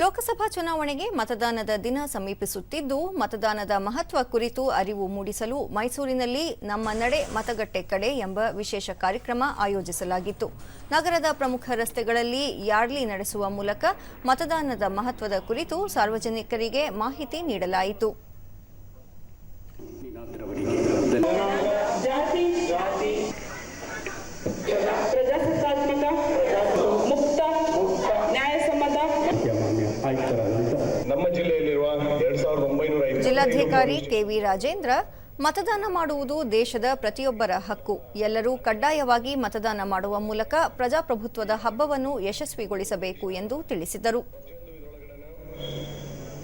ಲೋಕಸಭಾ ಚುನಾವಣೆಗೆ ಮತದಾನದ ದಿನ ಸಮೀಪಿಸುತ್ತಿದ್ದು, ಮತದಾನದ ಮಹತ್ವ ಕುರಿತು ಅರಿವು ಮೂಡಿಸಲು ಮೈಸೂರಿನಲ್ಲಿ ನಮ್ಮ ನಡೆ ಮತಗಟ್ಟೆ ಕಡೆ ಎಂಬ ವಿಶೇಷ ಕಾರ್ಯಕ್ರಮ ಆಯೋಜಿಸಲಾಗಿತ್ತು. ನಗರದ ಪ್ರಮುಖ ರಸ್ತೆಗಳಲ್ಲಿ ಯಾರ್ಲಿ ನಡೆಸುವ ಮೂಲಕ ಮತದಾನದ ಮಹತ್ವದ ಕುರಿತು ಸಾರ್ವಜನಿಕರಿಗೆ ಮಾಹಿತಿ ನೀಡಲಾಯಿತು. ನಮ್ಮ ಜಿಲ್ಲೆಯಲ್ಲಿರುವ ಎರಡ್ ಸಾವಿರದ ಒಂಬೈನೂರ ಜಿಲ್ಲಾಧಿಕಾರಿ ಕೆವಿ ರಾಜೇಂದ್ರ ಮತದಾನ ಮಾಡುವುದು ದೇಶದ ಪ್ರತಿಯೊಬ್ಬರ ಹಕ್ಕು. ಎಲ್ಲರೂ ಕಡ್ಡಾಯವಾಗಿ ಮತದಾನ ಮಾಡುವ ಮೂಲಕ ಪ್ರಜಾಪ್ರಭುತ್ವದ ಹಬ್ಬವನ್ನು ಯಶಸ್ವಿಗೊಳಿಸಬೇಕು ಎಂದು ತಿಳಿಸಿದರು.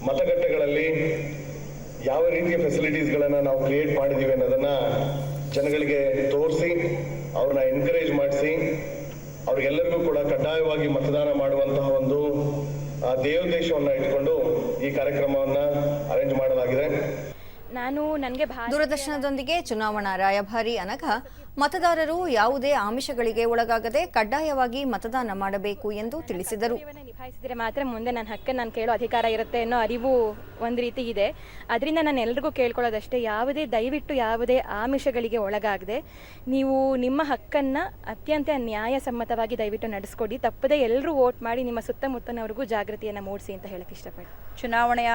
ಮತಗಟ್ಟೆಗಳಲ್ಲಿ ಯಾವ ರೀತಿಯ ಫೆಸಿಲಿಟೀಸ್ಗಳನ್ನು ನಾವು ಕ್ರಿಯೇಟ್ ಮಾಡಿದ್ದೀವಿ ಅನ್ನೋದನ್ನ ಜನಗಳಿಗೆ ತೋರಿಸಿ ಅವ್ರನ್ನ ಎನ್ಕರೇಜ್ ಮಾಡಿಸಿ ಅವ್ರಿಗೆಲ್ಲರಿಗೂ ಕೂಡ ಕಡ್ಡಾಯವಾಗಿ ಮತದಾನ ಮಾಡುವಂತಹ ಒಂದು ದೇವದೇಶವನ್ನು ಇಟ್ಕೊಂಡು ಈ ಕಾರ್ಯಕ್ರಮವನ್ನ ಅರೇಂಜ್ ಮಾಡಲಾಗಿದೆ. ನಾನು ನನಗೆ ದೂರದರ್ಶನದೊಂದಿಗೆ ಚುನಾವಣಾ ರಾಯಭಾರಿ ಅನಘ ಮತದಾರರು ಯಾವುದೇ ಆಮಿಷಗಳಿಗೆ ಒಳಗಾಗದೆ ಕಡ್ಡಾಯವಾಗಿ ಮತದಾನ ಮಾಡಬೇಕು ಎಂದು ತಿಳಿಸಿದರು. ನಿಭಾಯಿಸಿದರೆ ಮಾತ್ರ ಮುಂದೆ ನನ್ನ ಹಕ್ಕನ್ನು ನಾನು ಕೇಳೋ ಅಧಿಕಾರ ಇರುತ್ತೆ ಅನ್ನೋ ಅರಿವು ಒಂದು ರೀತಿ ಇದೆ. ಅದರಿಂದ ನಾನು ಎಲ್ರಿಗೂ ಕೇಳ್ಕೊಳ್ಳೋದಷ್ಟೇ ಯಾವುದೇ ದಯವಿಟ್ಟು ಯಾವುದೇ ಆಮಿಷಗಳಿಗೆ ಒಳಗಾಗದೆ ನೀವು ನಿಮ್ಮ ಹಕ್ಕನ್ನು ಅತ್ಯಂತ ನ್ಯಾಯಸಮ್ಮತವಾಗಿ ದಯವಿಟ್ಟು ನಡೆಸ್ಕೊಡಿ. ತಪ್ಪದೆ ಎಲ್ಲರೂ ವೋಟ್ ಮಾಡಿ ನಿಮ್ಮ ಸುತ್ತಮುತ್ತನವ್ರಿಗೂ ಜಾಗೃತಿಯನ್ನು ಮೂಡಿಸಿ ಅಂತ ಹೇಳಕ್ಕೆ ಇಷ್ಟಪಡ್ತೀನಿ. ಚುನಾವಣೆಯ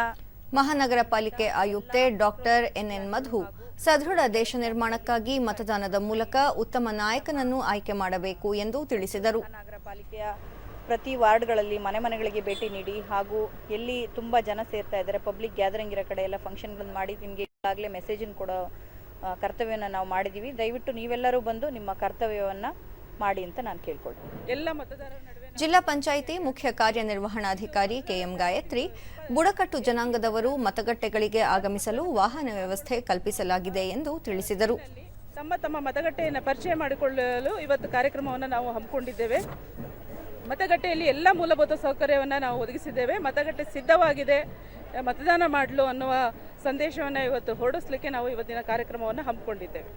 ಮಹಾನಗರ ಪಾಲಿಕೆ ಆಯುಕ್ತೆ ಡಾಕ್ಟರ್ ಎನ್ಎನ್ ಮಧು ಸದೃಢ ದೇಶ ನಿರ್ಮಾಣಕ್ಕಾಗಿ ಮತದಾನದ ಮೂಲಕ ಉತ್ತಮ ನಾಯಕನನ್ನು ಆಯ್ಕೆ ಮಾಡಬೇಕು ಎಂದು ತಿಳಿಸಿದರು. ಪಾಲಿಕೆಯ ಪ್ರತಿ ವಾರ್ಡ್ಗಳಲ್ಲಿ ಮನೆ ಮನೆಗಳಿಗೆ ಭೇಟಿ ನೀಡಿ ಹಾಗೂ ಎಲ್ಲಿ ತುಂಬ ಜನ ಸೇರ್ತಾ ಇದ್ದಾರೆ, ಪಬ್ಲಿಕ್ ಗ್ಯಾದರಿಂಗ್ ಇರೋ ಕಡೆ ಎಲ್ಲ ಫಂಕ್ಷನ್ಗಳನ್ನು ಮಾಡಿ ನಿಮಗೆ ಈಗಾಗಲೇ ಮೆಸೇಜನ್ನು ಕೊಡೋ ಕರ್ತವ್ಯವನ್ನು ನಾವು ಮಾಡಿದ್ದೀವಿ. ದಯವಿಟ್ಟು ನೀವೆಲ್ಲರೂ ಬಂದು ನಿಮ್ಮ ಕರ್ತವ್ಯವನ್ನು ಮಾಡಿ ಅಂತ ನಾನು ಕೇಳ್ಕೊಳ್ತೀನಿ. ಎಲ್ಲ ಮತದಾರರ ನಡುವೆ ಜಿಲ್ಲಾ ಪಂಚಾಯಿತಿ ಮುಖ್ಯ ಕಾರ್ಯನಿರ್ವಹಣಾಧಿಕಾರಿ ಕೆಎಂ ಗಾಯತ್ರಿ ಬುಡಕಟ್ಟು ಜನಾಂಗದವರು ಮತಗಟ್ಟೆಗಳಿಗೆ ಆಗಮಿಸಲು ವಾಹನ ವ್ಯವಸ್ಥೆ ಕಲ್ಪಿಸಲಾಗಿದೆ ಎಂದು ತಿಳಿಸಿದರು. ತಮ್ಮ ತಮ್ಮ ಮತಗಟ್ಟೆಯನ್ನು ಪರಿಚಯ ಮಾಡಿಕೊಳ್ಳಲು ಇವತ್ತು ಕಾರ್ಯಕ್ರಮವನ್ನು ನಾವು ಹಮ್ಮಿಕೊಂಡಿದ್ದೇವೆ. ಮತಗಟ್ಟೆಯಲ್ಲಿ ಎಲ್ಲ ಮೂಲಭೂತ ಸೌಕರ್ಯವನ್ನು ನಾವು ಒದಗಿಸಿದ್ದೇವೆ. ಮತಗಟ್ಟೆ ಸಿದ್ಧವಾಗಿದೆ. ಮತದಾನ ಮಾಡಲು ಅನ್ನುವ ಸಂದೇಶವನ್ನು ಇವತ್ತು ಹೊರಡಿಸಲಿಕ್ಕೆ ನಾವು ಇವತ್ತಿನ ಕಾರ್ಯಕ್ರಮವನ್ನು ಹಮ್ಮಿಕೊಂಡಿದ್ದೇವೆ.